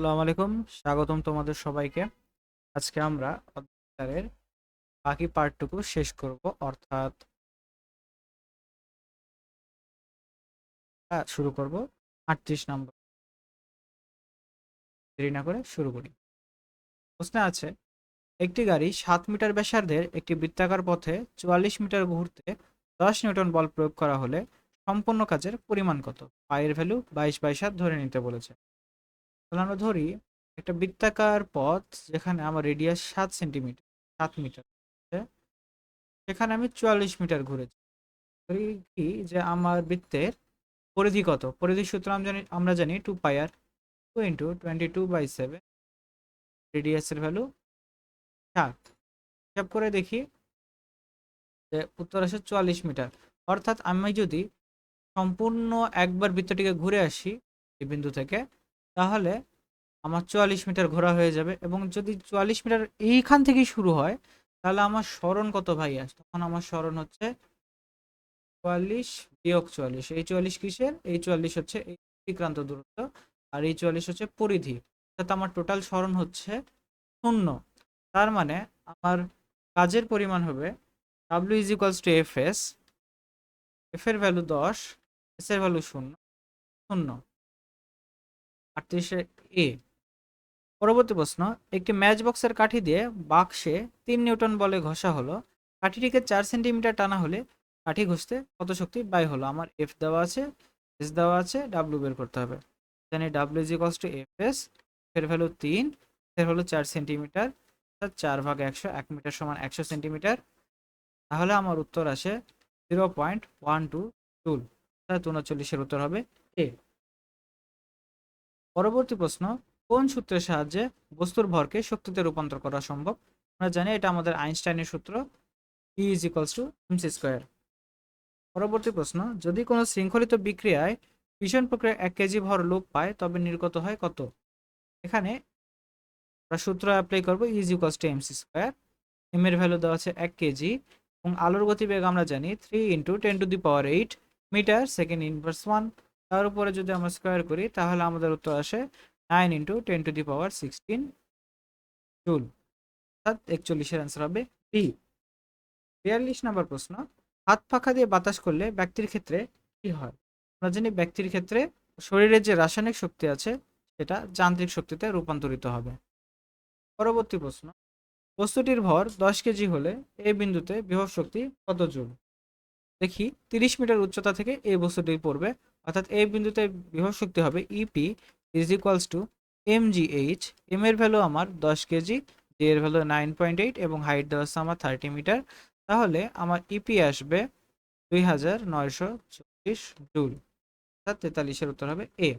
আসসালামু আলাইকুম। স্বাগতম তোমাদের সবাইকে। আজকে আমরা অধ্যায়ের বাকি পার্টটুকু শেষ করব, অর্থাৎ শুরু করব আটত্রিশ নম্বর। দেরি না করে শুরু করি। প্রশ্নে আছে, একটি গাড়ি সাত মিটার ব্যাসার্ধের একটি বৃত্তাকার পথে চুয়াল্লিশ মিটার ঘুরতে দশ নিউটন বল প্রয়োগ করা হলে সম্পূর্ণ কাজের পরিমাণ কত? পায়ের ভ্যালু বাইশ বাইশ হাত ধরে নিতে বলেছে। তাহলে আমরা ধরি একটা বৃত্তাকার পথ যেখানে আমার রেডিয়াস সাত সেন্টিমিটার সাত মিটার সেখানে আমি চুয়াল্লিশ মিটার ঘুরেছি। ধরি কি যে আমার বৃত্তের পরিধি কত? পরিধি সূত্র জানি, আমরা জানি two pi r two into twenty two by seven রেডিয়াসের value সাত। হিসাব করে দেখি যে উত্তর আসে চুয়াল্লিশ মিটার অর্থাৎ আমি যদি সম্পূর্ণ একবার বৃত্তটিকে ঘুরে আসি এই বিন্দু থেকে তাহলে আমার চুয়াল্লিশ মিটার ঘোরা হয়ে যাবে এবং যদি চুয়াল্লিশ মিটার এইখান থেকেই শুরু হয়, তাহলে আমার স্মরণ কত ভাই আস? তখন আমার স্মরণ হচ্ছে চুয়াল্লিশ বিয়োগ চুয়াল্লিশ। এই চুয়াল্লিশ কিসের? এই চুয়াল্লিশ হচ্ছে এই অতিক্রান্ত দূরত্ব আর এই চুয়াল্লিশ হচ্ছে পরিধি। অর্থাৎ আমার টোটাল স্মরণ হচ্ছে শূন্য। তার মানে আমার কাজের পরিমাণ হবে W is equals to F S F এর ভ্যালু দশ এস এর ভ্যালু শূন্য। শূন্য। আটত্রিশে এ। পরবর্তী প্রশ্ন, একটি ম্যাচ বক্সের কাঠি দিয়ে বাক্সে তিন নিউটন বলে ঘষা হলো। কাঠিটিকে চার সেন্টিমিটার টানা হলে কাঠি ঘষতে কত শক্তি ব্যয় হলো? আমার এফ দেওয়া আছে এস দেওয়া আছে ডাব্লিউ বের করতে হবে। জানি W is equals to F S এর ভ্যালু তিন, এর হলো চার সেন্টিমিটার অর্থাৎ চার ভাগ একশো, এক মিটার সমান একশো সেন্টিমিটার। তাহলে আমার উত্তর আসে zero point one two two অর্থাৎ উনচল্লিশের উত্তর হবে এ পরবর্তী প্রশ্ন, কোন সূত্রের সাহায্যে বস্তুর ভরকে শক্তিতে রূপান্তর করা সম্ভব? আমরা জানি এটা আমাদের আইনস্টাইনের সূত্র E is equals to MC square পরবর্তী প্রশ্ন, যদি কোনো শৃঙ্খলিত বিক্রিয়ায় ভীষণ প্রক্রিয়া এক কেজি ভর লোপ পায়, তবে নির্গত হয় কত? এখানে আমরা সূত্র অ্যাপ্লাই করব is equals to MC square M এর ভ্যালু দেওয়া আছে এক কেজি এবং আলোর গতিবেগ আমরা জানি three into ten to the power eight metre second inverse one তার উপরে যদি আমরা স্কোয়ার করি, তাহলে আমাদের উত্তর আসে nine into ten to the power sixteen joule অর্থাৎ একচল্লিশের অ্যান্সার হবে ডি বিয়াল্লিশ নম্বর প্রশ্ন, হাত পাখা দিয়ে বাতাস করলে ব্যক্তির ক্ষেত্রে কি হয়? আমরা জানি ব্যক্তির ক্ষেত্রে শরীরের যে রাসায়নিক শক্তি আছে, সেটা যান্ত্রিক শক্তিতে রূপান্তরিত হবে। পরবর্তী প্রশ্ন, বস্তুটির ভর দশ কেজি হলে এই বিন্দুতে বিভব শক্তি কত জুল? দেখি, তিরিশ মিটার উচ্চতা থেকে এই বস্তুটি পড়বে অর্থাৎ এই বিন্দুতে বিভব শক্তি হবে EP is equals to M G H M এর ভ্যালু আমার দশ কেজি জি এর ভ্যালু নাইন পয়েন্ট এইট এবং হাইট দেওয়া আমার থার্টি মিটার তাহলে আমার ইপি আসবে দুই হাজার নয়শো চল্লিশ জুল। অর্থাৎ তেতাল্লিশের উত্তর হবে এ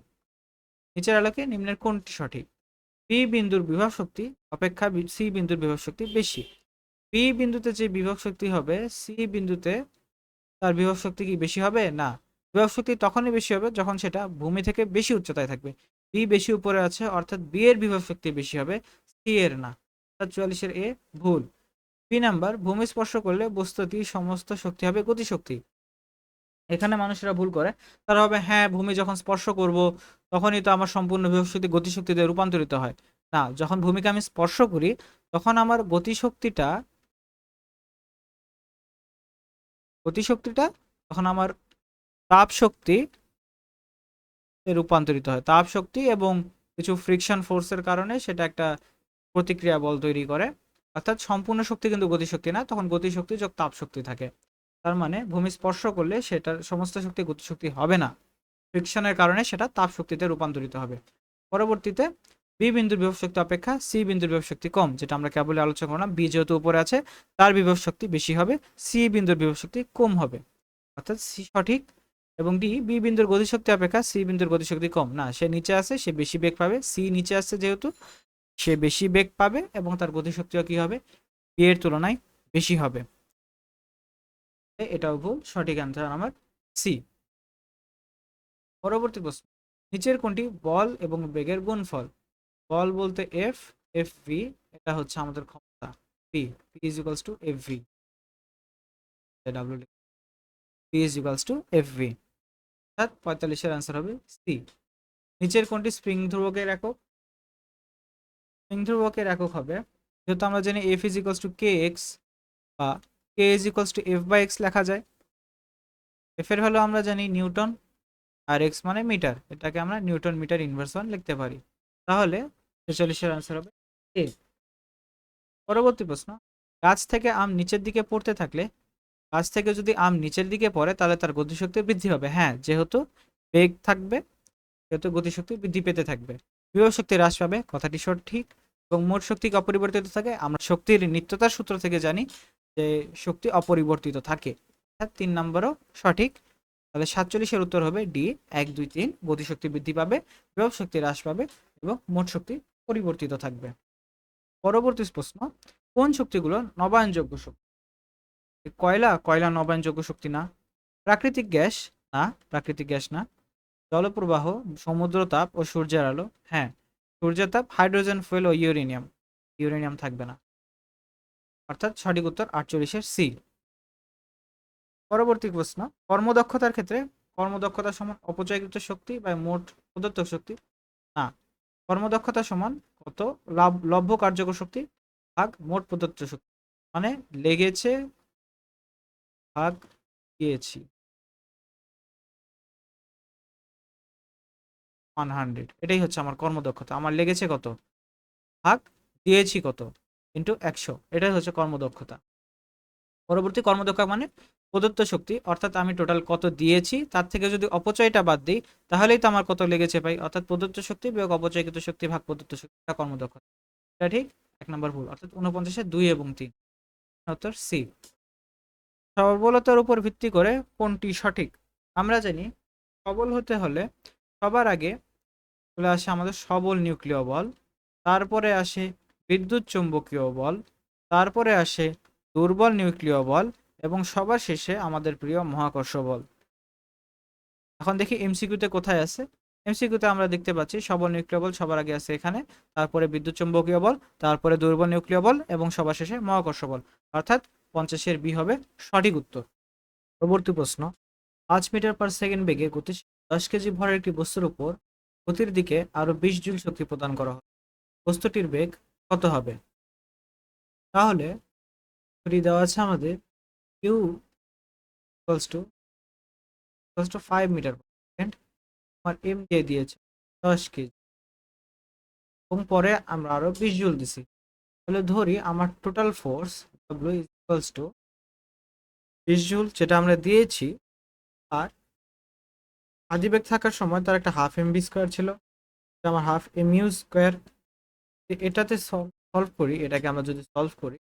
নিচের আলোকে নিম্নের কোনটি সঠিক? বি বিন্দুর বিভব শক্তি অপেক্ষা সি বিন্দুর বিভব শক্তি বেশি। বি বিন্দুতে যে বিভব শক্তি হবে সি বিন্দুতে তার বিভব শক্তি কি বেশি হবে? না। বিভব শক্তি তখনই বেশি হবে যখন সেটা ভূমি থেকে বেশি উচ্চতায় থাকবে। বি বেশি উপরে আছে, অর্থাৎ বি এর বিভব শক্তি বেশি হবে, সি এর না। চুয়াল্লিশের এ ভুল। বি নাম্বার, ভূমি স্পর্শ করলে বস্তুটি সমস্ত শক্তি হবে গতিশক্তি। এখানে মানুষেরা ভুল করে। তারা হবে হ্যাঁ ভূমি যখন স্পর্শ করব, তখনই তো আমার সম্পূর্ণ বিভব শক্তি গতিশক্তিতে রূপান্তরিত হয়। না, যখন ভূমিকে আমি স্পর্শ করি, তখন আমার গতিশক্তিটা গতিশক্তিটা, তখন আমার তাপ শক্তি রূপান্তরিত হয়। তাপ শক্তি এবং কিছু ফ্রিকশন ফোর্সের কারণে সেটা একটা প্রতিক্রিয়া বল তৈরি করে। অর্থাৎ সম্পূর্ণ শক্তি কিন্তু গতিশক্তি না, তখন গতিশক্তি যোগ তাপ শক্তি থাকে। তার মানে ভূমি স্পর্শ করলে সেটার সমস্ত শক্তি গতিশক্তি হবে না। ফ্রিকশনের কারণে সেটা তাপ শক্তিতে রূপান্তরিত হবে। পরবর্তীতে বি বিন্দুর বিভব শক্তি অপেক্ষা সি বিন্দুর বিভব শক্তি কম, যেটা আমরা কেবলই আলোচনা করলাম বি যেহেতু উপরে আছে, তার বিভব শক্তি বেশি হবে সি বিন্দুর বিভব শক্তি কম হবে। অর্থাৎ সি সঠিক এবং ডি বি বিন্দুর গতিশক্তি অপেক্ষা সি বিন্দুর গতিশক্তি কম। না, সে নিচে আছে, সে বেশি বেগ পাবে। সি নিচে আসছে যেহেতু, সে বেশি বেগ পাবে এবং তার গতিশক্তিও কি হবে? বি এর তুলনায় বেশি হবে। এটাও ভুল, সঠিক অ্যান্সার আমার সি পরবর্তী প্রশ্ন। নিচের কোনটি বল এবং বেগের গুণফল? বল বলতে এফ এফ ভি এটা হচ্ছে আমাদের ক্ষমতা। P P is equals to F V W P is equals to F V অর্থাৎ পঁয়তাল্লিশের অ্যান্সার হবে সি নিচের কোনটি স্প্রিং ধ্রুবকের একক? স্প্রিং ধ্রুবকের একক হবে, যেহেতু আমরা জানি F is equals to K X বা K is equals to F by X লেখা যায়। এফ এর ভ্যালু আমরা জানি নিউটন, আর এক্স মানে মিটার। এটাকে আমরা নিউটন মিটার ইনভার্স ওয়ান লিখতে পারি। তাহলে ছেচল্লিশের আনসার হবে এ পরবর্তী প্রশ্ন, গাছ থেকে আম নিচের দিকে পড়তে থাকলে গাছ থেকে যদি আম নিচের দিকে পড়ে, তাহলে তার গতিশক্তি বৃদ্ধি পাবে হ্যাঁ যেহেতু বেগ থাকবে, সেহেতু গতিশক্তি বৃদ্ধি পেতে থাকবে। বিভব শক্তি হ্রাস পাবে, কথাটি সঠিক এবং মোট শক্তি অপরিবর্তিত থাকে? আমরা শক্তির নিত্যতার সূত্র থেকে জানি যে শক্তি অপরিবর্তিত থাকে। তিন নম্বরও সঠিক। তাহলে সাতচল্লিশের উত্তর হবে ডি এক, দুই, তিন। গতিশক্তি বৃদ্ধি পাবে বিভব শক্তি হ্রাস পাবে এবং মোট শক্তি পরিবর্তিত থাকবে। পরবর্তী প্রশ্ন, কোন শক্তিগুলো নবায়নযোগ্য শক্তি? কয়লা কয়লা নবায়নযোগ্য শক্তি না। প্রাকৃতিক গ্যাস না, প্রাকৃতিক গ্যাস না। জলপ্রবাহ সমুদ্র তাপ ও সূর্যের আলো হ্যাঁ। সূর্যের তাপ, হাইড্রোজেন, ফুয়েল ও ইউরেনিয়াম। ইউরেনিয়াম থাকবে না। অর্থাৎ সঠিক উত্তর আটচল্লিশের সি। পরবর্তী প্রশ্ন, কর্মদক্ষতার ক্ষেত্রে কর্মদক্ষতা সমান অপচয়কৃত শক্তি বা মোট প্রদত্ত শক্তি? না। কর্মদক্ষতা সমান কত? লাভ, লভ্য কার্যকর শক্তি ভাগ মোট প্রদত্ত শক্তি। মানে লেগেছে ভাগ দিয়েছি ওয়ান হান্ড্রেড এটাই হচ্ছে আমার কর্মদক্ষতা। আমার লেগেছে কত? ভাগ দিয়েছি কত? ইন্টু একশো। এটাই হচ্ছে কর্মদক্ষতা। পরবর্তী কর্মদক্ষতা মানে প্রদত্ত শক্তি। অর্থাৎ আমি টোটাল কত দিয়েছি, তার থেকে যদি অপচয়টা বাদ দিই, তাহলেই তো আমার কত লেগেছে পাই অর্থাৎ প্রদত্ত শক্তি বিয়োগ অপচয়কৃত শক্তি ভাগ প্রদত্ত শক্তি। এটা কর্মদক্ষতা। এটা ঠিক এক নম্বর ভুল। অর্থাৎ উনপঞ্চাশে দুই এবং তিন। উত্তর সি। সবলতার উপর ভিত্তি করে কোনটি সঠিক? আমরা জানি সবল হতে হলে সবার আগে চলে আসে আমাদের সবল নিউক্লিয় বল, তারপরে আসে বিদ্যুৎ চৌম্বকীয় বল, তারপরে আসে দুর্বল নিউক্লিয় বল এবং সবার শেষে আমাদের প্রিয় মহাকর্ষ বল। এখন দেখি এমসিকিউতে কোথায় আছে? এমসিকিউতে আমরা দেখতে পাচ্ছি সবল নিউক্লিয় বল সবার আগে আছে এখানে, তারপরে বিদ্যুৎ চৌম্বকীয় বল, তারপরে দুর্বল নিউক্লিয় বল এবং সবার শেষে মহাকর্ষ বল। অর্থাৎ পঞ্চাশের বি হবে সঠিক উত্তর। পরবর্তী প্রশ্ন, পাঁচ মিটার পার সেকেন্ড বেগে গতি দশ কেজি ভরের একটি বস্তুর উপর গতির দিকে আরও বিশ জুল শক্তি প্রদান করা হবে বস্তুটির বেগ কত হবে? তাহলে যদি দেওয়া আছে আমাদের U equals to equals to five metre per second আমার এম দিয়ে দিয়েছে দশ কেজি। এবং পরে আমরা আরও বিশ জুল দিছি। তাহলে ধরি আমার total force W equals to বিশ যেটা আমরা দিয়েছি, আর আদিবেগ থাকার সময় তার একটা হাফ এম বি স্কোয়ার ছিল আমার হাফ এম স্কোয়ার এটাতে সলভ করি, এটাকে আমরা যদি সলভ করি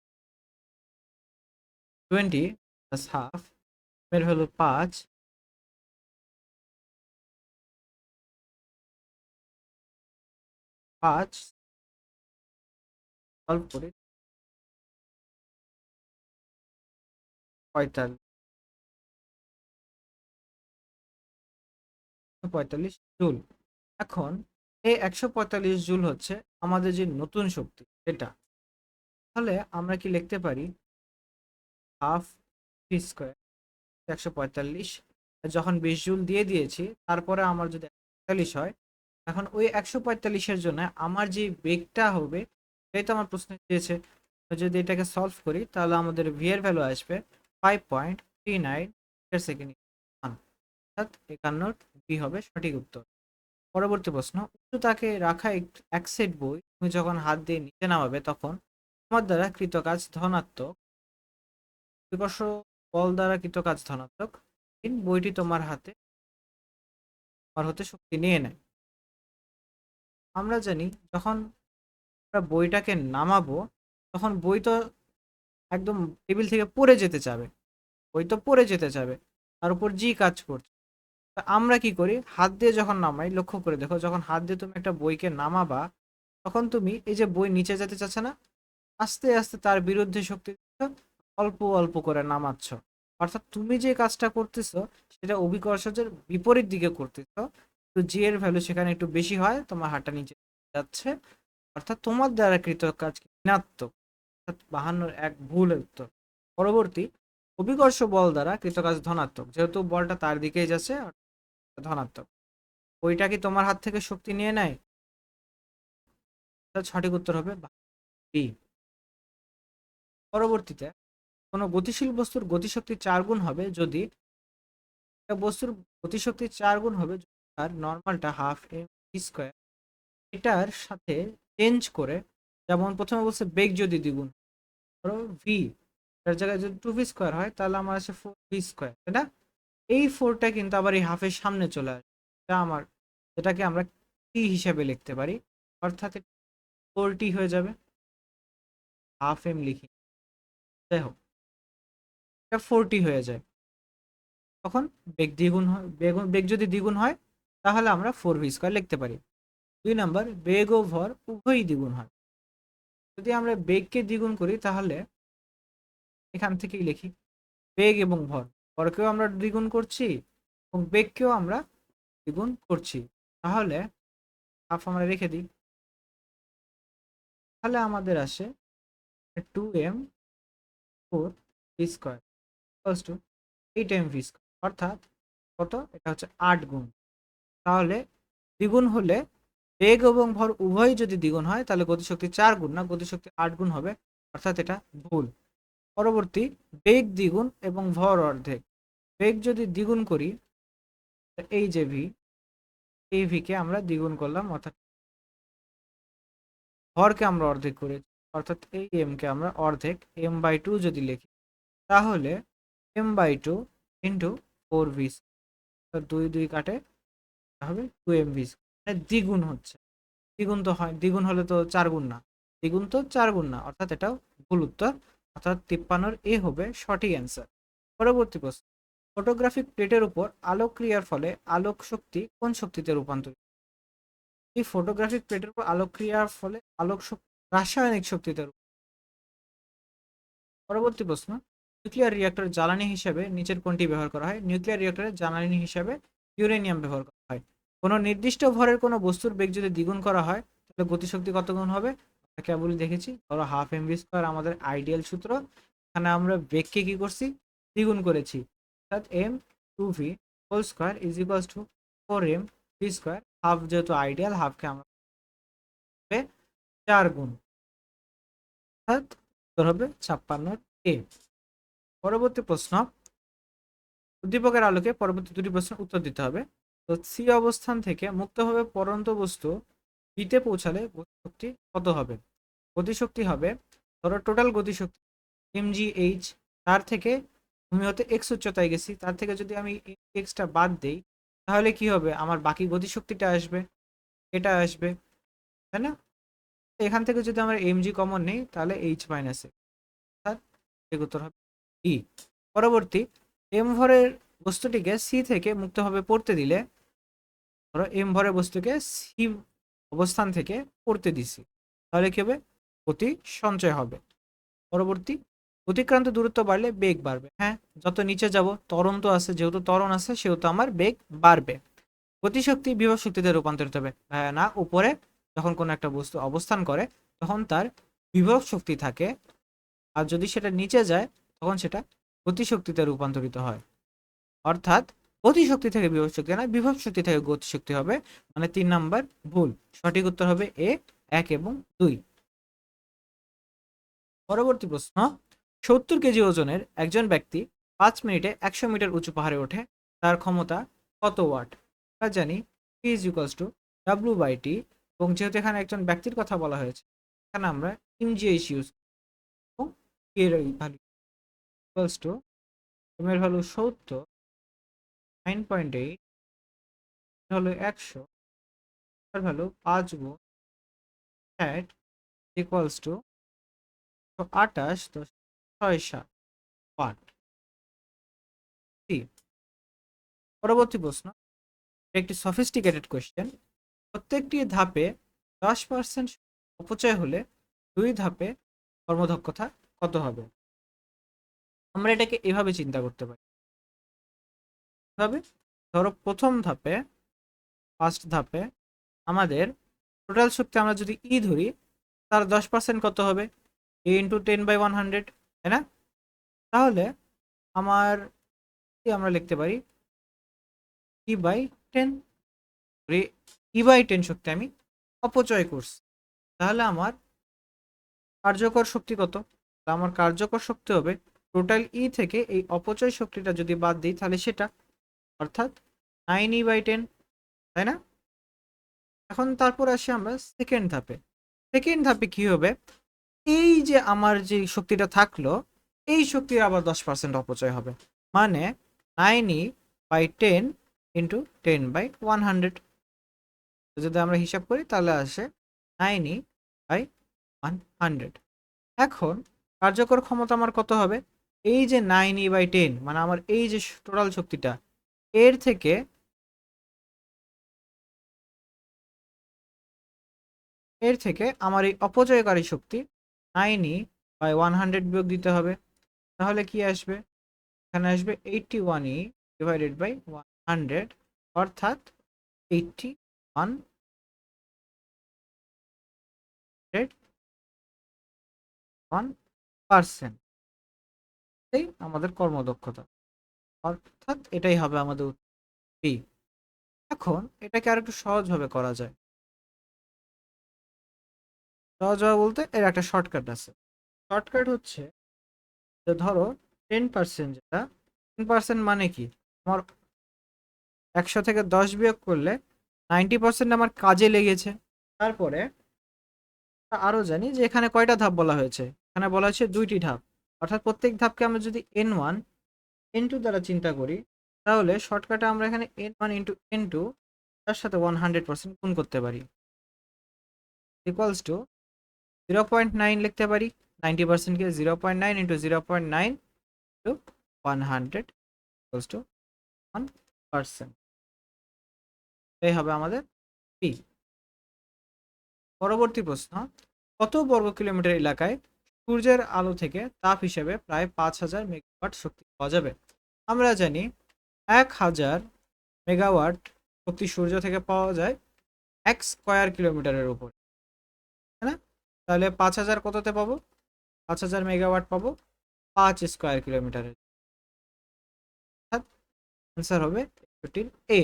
টোয়েন্টি প্লাস হাফ এর হলো পাঁচ। পাঁচ সলভ করি। পঁয়তাল্লিশ। জুল। এখন এই একশো পঁয়তাল্লিশ জুল হচ্ছে আমাদের যে নতুন শক্তি, এটা। তাহলে আমরা কি লিখতে পারি? হাফ স্কোয়ার, একশো পঁয়তাল্লিশ। যখন বিশ জুল দিয়ে দিয়েছি, তারপরে আমার যদি পঁয়তাল্লিশ হয়, এখন ওই একশো পঁয়তাল্লিশের জন্য আমার যে বেগটা হবে সেটাই তো আমার প্রশ্ন দিয়েছে। যদি এটাকে সলভ করি, তাহলে আমাদের ভি এর ভ্যালু আসবে ফাইভ পয়েন্ট থ্রি নাইন অর্থাৎ সঠিক উত্তর। পরবর্তী প্রশ্ন, উচ্চতাকে রাখা এক- সেট বই, তুমি যখন হাত দিয়ে নিচে নামাবে তখন তোমার দ্বারা কৃত কাজ ধনাত্মক বল দ্বারা কৃত কাজ ধনাত্মক বইটি তোমার হাতে তোমার হতে শক্তি নিয়ে নেয়। আমরা জানি যখন বইটাকে নামাবো, তখন বই তো একদম টেবিল থেকে পড়ে যেতে চাবে। বই তো পড়ে যেতে চাবে। তার উপর জি কাজ করছে। তা আমরা কি করি? হাত দিয়ে যখন নামাই, লক্ষ্য করে দেখো, যখন হাত দিয়ে তুমি একটা বইকে নামাবা, তখন তুমি এই যে বই নিচে যেতে চাচ্ছে না, আস্তে আস্তে তার বিরুদ্ধে শক্তি অল্প অল্প করে নামাচ্ছ। অর্থাৎ তুমি যে কাজটা করতেছো, সেটা অভিকর্ষজের বিপরীত দিকে করতেছো। তো জি এর ভ্যালু সেখানে একটু বেশি হয়, তোমার হাতটা নিচে যাচ্ছে। অর্থাৎ তোমার দ্বারা কৃত কাজ ঋণাত্মক। বাহান্নর এক ভুল উত্তর। পরবর্তী, অভিকর্ষ বল দ্বারা কৃতকাজ ধনাত্মক। যেহেতু বলটা তার দিকেই যাচ্ছে ধনাত্মক। ওইটা কি তোমার হাত থেকে শক্তি নিয়ে নেয়? সঠিক উত্তর হবে বি পরবর্তীতে, কোনো গতিশীল বস্তুর গতিশক্তি চার গুণ হবে যদি বস্তুর গতিশক্তি চার গুণ হবে তার নর্মালটা হাফ এম স্কোয়ার, এটার সাথে চেঞ্জ করে, যেমন প্রথমে বলছে বেগ যদি দ্বিগুণ ধরো ভি এটার জায়গায় যদি টু ভি স্কোয়ার হয়, তাহলে আমার আছে ফোর ভি স্কোয়ার তাই না? এই ফোরটা কিন্তু আবার এই হাফের সামনে চলে আসে। এটা আমার, এটাকে আমরা টি হিসাবে লিখতে পারি। অর্থাৎ ফোর টি হয়ে যাবে। হাফ এম লিখি। যাই হোক, এটা ফোর টি হয়ে যায়। তখন বেগ দ্বিগুণ হয়, বেগ বেগ যদি দ্বিগুণ হয়, তাহলে আমরা ফোর ভি স্কোয়ার লিখতে পারি। দুই নাম্বার, বেগ ও ভর উভয়ই দ্বিগুণ হয়। যদি আমরা বেগকে দ্বিগুণ করি, তাহলে এখান থেকেই লিখি, বেগ এবং ভর। ভরকেও আমরা দ্বিগুণ করছি এবং বেগকেও আমরা দ্বিগুণ করছি। তাহলে, হাফ আমরা রেখে দিই। তাহলে আমাদের আসে two M four V square equals to eight M V square অর্থাৎ কত? এটা হচ্ছে আট গুণ। তাহলে দ্বিগুণ হলে বেগ এবং ভর উভয়ই যদি দ্বিগুণ হয়, তাহলে গতিশক্তি চার গুণ না, গতিশক্তি আট গুণ হবে, অর্থাৎ এটা ভুল। পরবর্তী, বেগ দ্বিগুণ এবং ভর অর্ধেক। বেগ যদি দ্বিগুণ করি এই যে ভি এই ভিকে আমরা দ্বিগুণ করলাম, অর্থাৎ ভরকে আমরা অর্ধেক করেছি, অর্থাৎ এই এম কে আমরা অর্ধেক এম বাই টু যদি লিখি, তাহলে M by two into four V দুই দুই কাটে হবে টু এম ভি দ্বিগুণ হচ্ছে। দ্বিগুণ তো হয়, দ্বিগুণ হলে তো চার গুণ না। দ্বিগুণ তো চার গুণ না, অর্থাৎ এটাও ভুল উত্তর, অর্থাৎ তিপ্পান্নর এ হবে সঠিক অ্যান্সার পরবর্তী প্রশ্ন ফটোগ্রাফিক প্লেটের উপর আলোক ক্রিয়ার ফলে আলোক শক্তি কোন শক্তিতে রূপান্তরিত? এই ফটোগ্রাফিক প্লেটের উপর আলোক ক্রিয়ার ফলে আলোক শক্তি রাসায়নিক শক্তিতে পরবর্তী প্রশ্ন নিউক্লিয়ার রিঅ্যাক্টর জ্বালানি হিসেবে নিচের কোনটি ব্যবহার করা হয়? নিউক্লিয়ার রিঅ্যাক্টরে জ্বালানি হিসেবে ইউরেনিয়াম ব্যবহার করা হয়। কোনো নির্দিষ্ট ভরের কোনো বস্তুর বেগ যদি দ্বিগুণ করা হয়, তাহলে গতিশক্তি কত গুণ হবে? আমরা কেবলই দেখেছি, ধরো হাফ এম স্কোয়ার আমাদের আইডিয়াল সূত্র। এখানে আমরা বেগকে কি করছি? দ্বিগুণ করেছি। অর্থাৎ M two V whole square is equals to four M V square half যেহেতু আইডিয়াল হাফকে আমরা চার গুণ। অর্থাৎ হবে ছাপ্পান্ন এ পরবর্তী প্রশ্ন। উদ্দীপকের আলোকে পরবর্তী দুটি প্রশ্নের উত্তর দিতে হবে। তো সি অবস্থান থেকে মুক্তভাবে পরন্ত বস্তু বিতে পৌঁছালে গতিশক্তি কত হবে? গতিশক্তি হবে, ধরো টোটাল গতিশক্তি এমজি এইচ তার থেকে ভূমি হতে এক্স উচ্চতায় গেছি, তার থেকে যদি আমি এক্সটা বাদ দেই, তাহলে কি হবে? আমার বাকি গতিশক্তিটা আসবে, এটা আসবে, তাই না? এখান থেকে যদি আমরা এমজি কমন নেই, তাহলে এইচ মাইনাস অর্থাৎ হবে ই পরবর্তী এম ভরের বস্তুটিকে সি থেকে মুক্তভাবে পড়তে দিলে ধরো এম ভরের বস্তুকে সি অবস্থান থেকে পড়তে দিছি। তাহলে কি হবে? গতি সঞ্চয় হবে। পরবর্তী, অতিক্রান্ত দূরত্ব বাড়লে বেগ বাড়বে। হ্যাঁ যত নিচে যাব, ত্বরণ তো আছে, যেহেতু ত্বরণ আছে, সেহেতু আমার বেগ বাড়বে। গতিশক্তি বিভব শক্তিতে রূপান্তরিত হবে। না, উপরে যখন কোনো একটা বস্তু অবস্থান করে, তখন তার বিভব শক্তি থাকে। আর যদি সেটা নিচে যায়, তখন সেটা গতিশক্তিতে রূপান্তরিত হয়। অর্থাৎ গতিশক্তি থেকে বিভব শক্তি না বিভব শক্তি থেকে গতিশক্তি হবে। মানে তিন নাম্বার ভুল। সঠিক উত্তর হবে এ, এক এবং দুই। পরবর্তী প্রশ্ন। সত্তর কেজি ওজনের একজন ব্যক্তি পাঁচ মিনিটে একশো মিটার উঁচু পাহাড়ে ওঠে। তার ক্ষমতা কত ওয়াট? আমরা জানি। P is equals to W by T এবং যেহেতু এখানে একজন ব্যক্তির কথা বলা হয়েছে, এখানে আমরা এমজিএইচ ইউজ এবং এর ভ্যালু ইকুয়ালস টু এম এর ভ্যালু সত্তর নাইন পয়েন্ট এইট হলো একশো, তার ভ্যালু পাঁচ গুণ ষাট ইকুয়ালস টু আটাশ দশ, ছয় সাত ওয়াট পরবর্তী প্রশ্ন। একটি সফিস্টিকেটেড কোয়েশ্চেন প্রত্যেকটি ধাপে দশ পার্সেন্ট অপচয় হলে দুই ধাপে কর্মদক্ষতা কত হবে? আমরা এটাকে এভাবে চিন্তা করতে পারি। এভাবে ধরো প্রথম ধাপে ফার্স্ট ধাপে আমাদের টোটাল শক্তি আমরা যদি ই ধরি, তার দশ পার্সেন্ট কত হবে? E into ten by one hundred তাই না? তাহলে আমার আমরা লিখতে পারি? E by ten E by ten শক্তি আমি অপচয় করছি। তাহলে আমার কার্যকর শক্তি কত? আমার কার্যকর শক্তি হবে টোটাল ই থেকে এই অপচয় শক্তিটা যদি বাদ দিই, তাহলে সেটা অর্থাৎ নাইন ই বাই টেন তাই না? এখন তারপর আসি আমরা সেকেন্ড ধাপে। সেকেন্ড ধাপে কি হবে? এই যে আমার যে শক্তিটা থাকল, এই শক্তির আবার দশ পার্সেন্ট অপচয় হবে। মানে nine E by ten into ten by one hundred যদি আমরা হিসাব করি, তাহলে আসে nine E by one hundred এখন কার্যকর ক্ষমতা আমার কত হবে? এই যে নাইন ই বাই টেন মানে আমার এই যে টোটাল শক্তিটা এর থেকে এর থেকে আমার এই অপচয়কারী শক্তি nine E by one hundred বিয়োগ দিতে হবে। তাহলে কি আসবে? এখানে আসবে eighty one E divided by one hundred অর্থাৎ এইটটি ওয়ান ওয়ান পার্সেন্ট আমাদের কর্মদক্ষতা। অর্থাৎ এটাই হবে আমাদের পি এখন এটাকে আর একটু সহজভাবে করা যায়। সহজভাবে বলতে এর একটা শর্টকাট আছে। শর্টকাট হচ্ছে যে ধরো টেন পার্সেন্ট যেটা টেন পার্সেন্ট মানে কি? আমার একশো থেকে দশ বিয়োগ করলে নাইনটি পার্সেন্ট আমার কাজে লেগেছে। তারপরে আরও জানি যে এখানে কয়টা ধাপ বলা হয়েছে? এখানে বলা হয়েছে দুইটি ধাপ। অর্থাৎ প্রত্যেক ধাপকে আমরা যদি এন ওয়ান এন টু দ্বারা চিন্তা করি, তাহলে শর্টকাটে আমরা এখানে N one into N two তার সাথে ওয়ান হান্ড্রেড পার্সেন্ট গুণ করতে পারি। Equals to zero point nine লিখতে পারি ninety পার্সেন্টকে zero point nine into zero point nine to one hundred equals to one percent এই হবে আমাদের পি পরবর্তী প্রশ্ন, কত বর্গ কিলোমিটার এলাকায় সূর্যের আলো থেকে তাপ হিসেবে প্রায় পাঁচ হাজার মেগাওয়াট শক্তি পাওয়া যাবে। আমরা জানি এক হাজার মেগাওয়াট শক্তি সূর্য থেকে পাওয়া যায় এক স্কোয়ার কিলোমিটারের উপর। হ্যাঁ তাহলে পাঁচ হাজার কততে পাবো? পাঁচ হাজার মেগাওয়াট পাবো পাঁচ স্কোয়ার কিলোমিটারের। অ্যান্সার হবে একষট্টির এ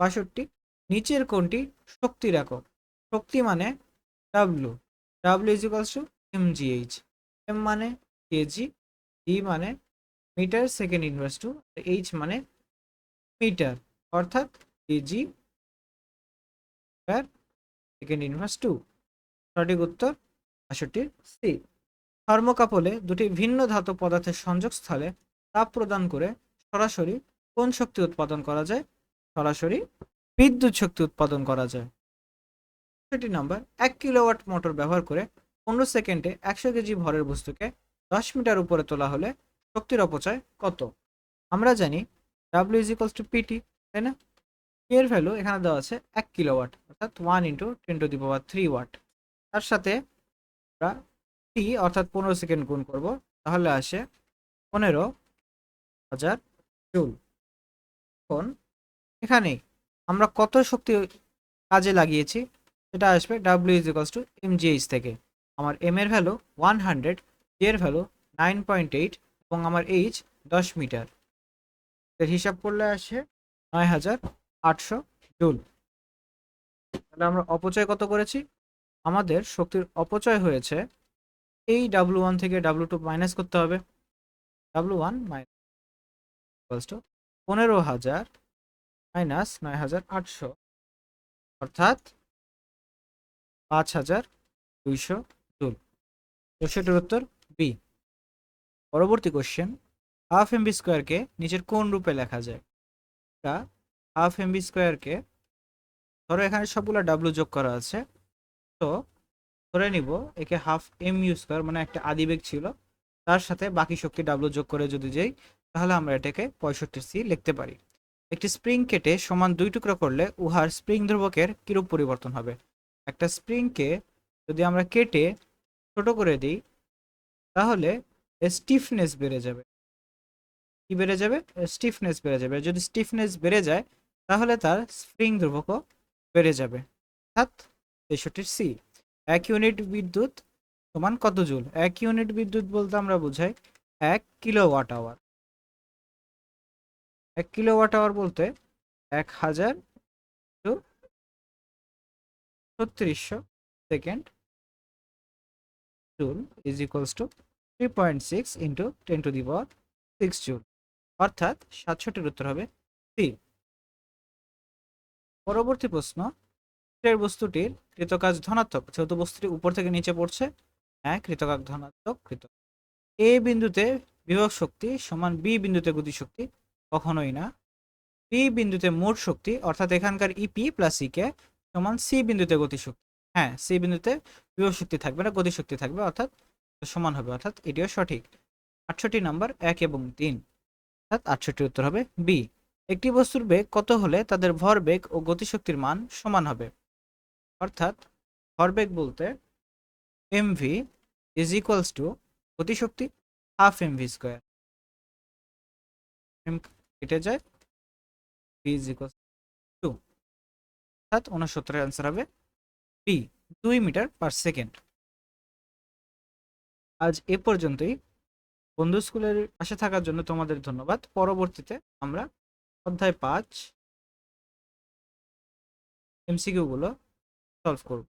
বাষট্টি, নিচের কোনটি? শক্তির একক। শক্তি মানে W W is equals to MGH M মানে কেজি ই মানে metre second inverse two H মানে মিটার, অর্থাৎ কেজি সেকেন্ড ইনভার্স টু সঠিক উত্তর বাষট্টির সি থার্মোকাপলে দুটি ভিন্ন ধাতু পদার্থের সংযোগস্থলে তাপ প্রদান করে সরাসরি কোন শক্তি উৎপাদন করা যায়? সরাসরি বিদ্যুৎ শক্তি উৎপাদন করা যায়। সেটি নাম্বার এক কিলোওয়াট মোটর ব্যবহার করে পনেরো সেকেন্ডে একশো কেজি ভরের বস্তুকে দশ মিটার উপরে তোলা হলে শক্তির অপচয় কত? আমরা জানি W is equals to PT তাই না? এর ভ্যালু এখানে দেওয়া আছে এক কিলোওয়াট অর্থাৎ one into ten to the power three watt তার সাথে আমরা টি অর্থাৎ পনেরো সেকেন্ড গুণ করব, তাহলে আসে পনেরো হাজার জুল। এখন এখানে আমরা কত শক্তি কাজে লাগিয়েছি? সেটা আসবে W is equals to MGH থেকে। আমার এম এর ভ্যালু ওয়ান হান্ড্রেড এর ভ্যালু নাইন পয়েন্ট এইট এবং আমার এইচ দশ মিটার। এর হিসাব করলে আসে নয় হাজার আটশো জুল। তাহলে আমরা অপচয় কত করেছি? আমাদের শক্তির অপচয় হয়েছে এই ডাব্লু ওয়ান থেকে ডাব্লু টু মাইনাস করতে হবে। ডাব্লু ওয়ান মাইনাস টু পনেরো হাজার মাইনাস নয় হাজার আটশো। অর্থাৎ পাঁচ হাজার দুইশো চৌষট্টির উত্তর বি পরবর্তী কোশ্চেন হাফ এমবি স্কোয়ারকে নিচের কোন রূপে লেখা যায়? তা হাফ এমবি স্কোয়ারকে ধরো এখানে সবগুলো ডাব্লু যোগ করা আছে। তো ধরে নিব একে হাফ এম ইউ স্কোয়ার মানে একটা আদিবেগ ছিল, তার সাথে বাকি শক্তি ডাব্লু যোগ করে যদি যাই, তাহলে আমরা এটাকে পঁয়ষট্টি সি লিখতে পারি। একটি স্প্রিং কেটে সমান দুই টুকরো করলে উহার স্প্রিং ধ্রুবকের কিরূপ পরিবর্তন হবে? একটা স্প্রিংকে যদি আমরা কেটে ছোট করে দিই, তাহলে স্টিফনেস বেড়ে যাবে। কি বেড়ে যাবে? স্টিফনেস বেড়ে যাবে। যদি স্টিফনেস বেড়ে যায়, তাহলে তার স্প্রিং ধ্রুবকও বেড়ে যাবে। অর্থাৎ তেষট্টির সি এক ইউনিট বিদ্যুৎ সমান কত জুল? এক ইউনিট বিদ্যুৎ বলতে আমরা বোঝাই এক কিলো ওয়াট আওয়ার এক কিলো ওয়াট আওয়ার বলতে এক হাজার ছত্রিশশো second. Joule is equals to three point six into ten to the power six joule. অর্থাৎ সাতষট্টির উত্তর হবে সি পরবর্তী প্রশ্ন এর বস্তুটির কৃতকাজ ধনাত্মক, যেহেতু বস্তুটি উপর থেকে নিচে পড়ছে হ্যাঁ কৃতকাজ ধনাত্মক কৃত এ বিন্দুতে বিভব শক্তি সমান বি বিন্দুতে গতিশক্তি কখনোই না। বি বিন্দুতে মোট শক্তি, অর্থাৎ এখানকার ইপি প্লাস ইকে সমান সি বিন্দুতে গতিশক্তি হ্যাঁ সি বিন্দুতে বিভব শক্তি থাকবে না গতিশক্তি থাকবে, অর্থাৎ সমান হবে, অর্থাৎ এটিও সঠিক। আটষট্টি নাম্বার, এক এবং তিন, অর্থাৎ আটষট্টির উত্তর হবে বি একটি বস্তুর বেগ কত হলে তাদের ভরবেগ ও গতিশক্তির মান সমান হবে? অর্থাৎ ভরবেগ বলতে M V is equals to গতিশক্তি হাফ এমভি স্কোয়ার এম কেটে যায় ভি ইজ ইকুয়ালস টু অর্থাৎ উনসত্তরের অ্যান্সার হবে বি দুই মিটার পার সেকেন্ড আজ এ পর্যন্তই। বন্ধু স্কুলের পাশে থাকার জন্য তোমাদের ধন্যবাদ। পরবর্তীতে আমরা অধ্যায় পাঁচ এমসিকিউগুলো সলভ করব।